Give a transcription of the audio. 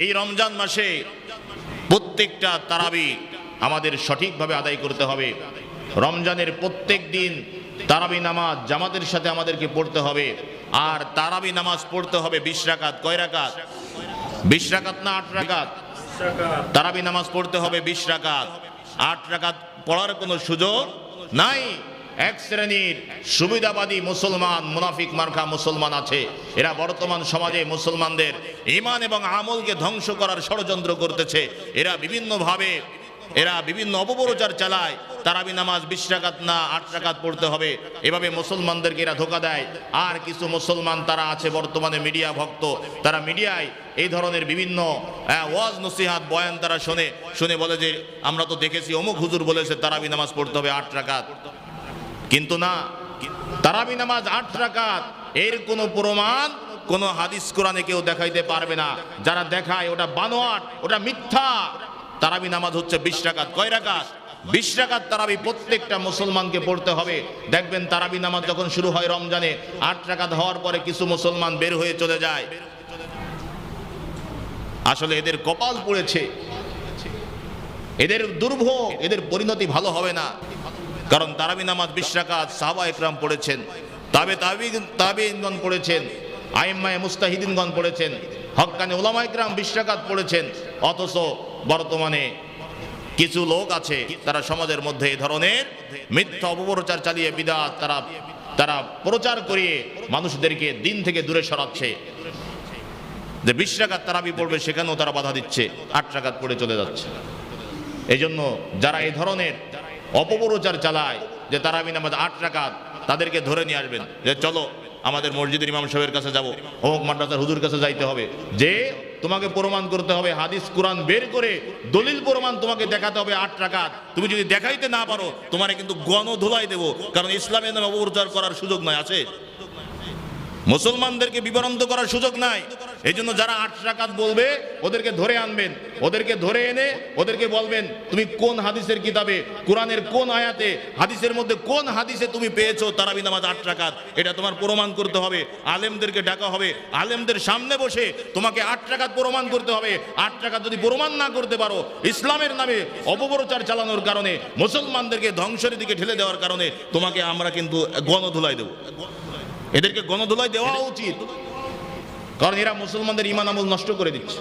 এই রমজান মাসে প্রত্যেকটা তারাবি আমাদের সঠিকভাবে আদায় করতে হবে। রমজানের প্রত্যেক দিন তারাবি নামাজ জামাতের সাথে আমাদেরকে পড়তে হবে। আর তারাবি নামাজ পড়তে হবে বিশ রাকাত। কয় রাকাত? বিশ রাকাত না আট রাকাত? তারাবি নামাজ পড়তে হবে বিশ রাকাত। আট রাকাত পড়ার কোনো সুযোগ নাই। এক শ্রেণির সুবিধাবাদী মুসলমান, মুনাফিক মার্কা মুসলমান আছে। এরা বর্তমান সমাজে মুসলমানদের ইমান এবং আমলকে ধ্বংস করার ষড়যন্ত্র করতেছে। এরা বিভিন্নভাবে, এরা বিভিন্ন অপপ্রচার চালায়। তারাবি নামাজ বিশ রাকাত না আট রাকাত পড়তে হবে। এভাবে মুসলমানদেরকে এরা ধোকা দেয়। আর কিছু মুসলমান তারা আছে বর্তমানে মিডিয়া ভক্ত। তারা মিডিয়ায় এই ধরনের বিভিন্ন ওয়াজ নসিহাত, বয়ান তারা শোনে। শুনে বলে যে, আমরা তো দেখেছি, অমুক হুজুর বলেছে, তারাবি নামাজ পড়তে হবে আট রাকাত। কিন্তু না, তারাবি নামাজ আট রাকাত, এর কোনো প্রমাণ, কোন হাদিস কোরআনে কেউ দেখাইতে পারবে না। যারা দেখায়, ওটা বানোয়াট, ওটা মিথ্যা। তারাবি নামাজ হচ্ছে বিশ রাকাত। কয় রাকাত? বিশ রাকাত তারাবি প্রত্যেকটা মুসলমানকে পড়তে হবে। দেখবেন তারাবি নামাজ যখন শুরু হয় রমজানে, আট রাকাত হওয়ার পরে কিছু মুসলমান বের হয়ে চলে যায়। আসলে এদের কপাল পড়েছে। এদের দুর্ভোগ, এদের পরিণতি ভালো হবে না। কারণ তারাবি নামাজ বিশ রাকাত সাহাবা একরাম পড়েছেন, তাবে তাবি তাবিনগণ পড়েছেন, আইম্মায় মুস্তাহিদিনগণ পড়েছেন, হক্কানে ওলামা একরাম বিশ রাকাত পড়েছেন, অথচ বর্তমানে কিছু লোক আছে, তারা সমাজের মধ্যে এই ধরনের মিথ্যা অপপ্রচার চালিয়ে বিদাত, তারা তারা প্রচার করিয়ে মানুষদেরকে দিন থেকে দূরে সরাচ্ছে। যে বিশ রাকাত তারাবি পড়বে, সেখানেও তারা বাধা দিচ্ছে, আট রাকাত পড়ে চলে যাচ্ছে। এই জন্য যারা এই ধরনের অপপ্রচার চালায় যে তারা তারাবি নামাজ আট রাকাত তাদেরকে ধরে নিয়ে আসবেন, যে চলো আমাদের মসজিদের ইমাম সাহেবের কাছে যাব, অমুক মাদ্রাসার হুজুর কাছে যাইতে হবে। যে তোমাকে প্রমাণ করতে হবে, হাদিস, কোরআন বের করে দলিল প্রমাণ তোমাকে দেখাতে হবে আট রাকাত। তুমি যদি দেখাইতে না পারো, তোমারে কিন্তু গণ ধুলাই দেবো, কারণ ইসলামের নামে অপপ্রচার করার সুযোগ নয় আছে? মুসলমানদেরকে বিবরন্ত করার সুযোগ নাই। এই জন্য যারা আট রাকাত বলবে, ওদেরকে ধরে আনবেন। ওদেরকে ধরে এনে ওদেরকে বলবেন, তুমি কোন হাদিসের কিতাবে, কোরআনের কোন আয়াতে, হাদিসের মধ্যে কোন হাদিসে তুমি পেয়েছ তারাবি নামাজ আট রাকাত? এটা তোমার প্রমাণ করতে হবে। আলেমদেরকে ডাকা হবে। আলেমদের সামনে বসে তোমাকে আট রাকাত প্রমাণ করতে হবে। আট রাকাত যদি প্রমাণ না করতে পারো, ইসলামের নামে অপপ্রচার চালানোর কারণে, মুসলমানদেরকে ধ্বংসের দিকে ঠেলে দেওয়ার কারণে তোমাকে আমরা কিন্তু গণধুলাই দেবো। এদেরকে গণধুলাই দেওয়া উচিত। কারণ এরা মুসলমানদের ইমান আমল নষ্ট করে দিচ্ছে।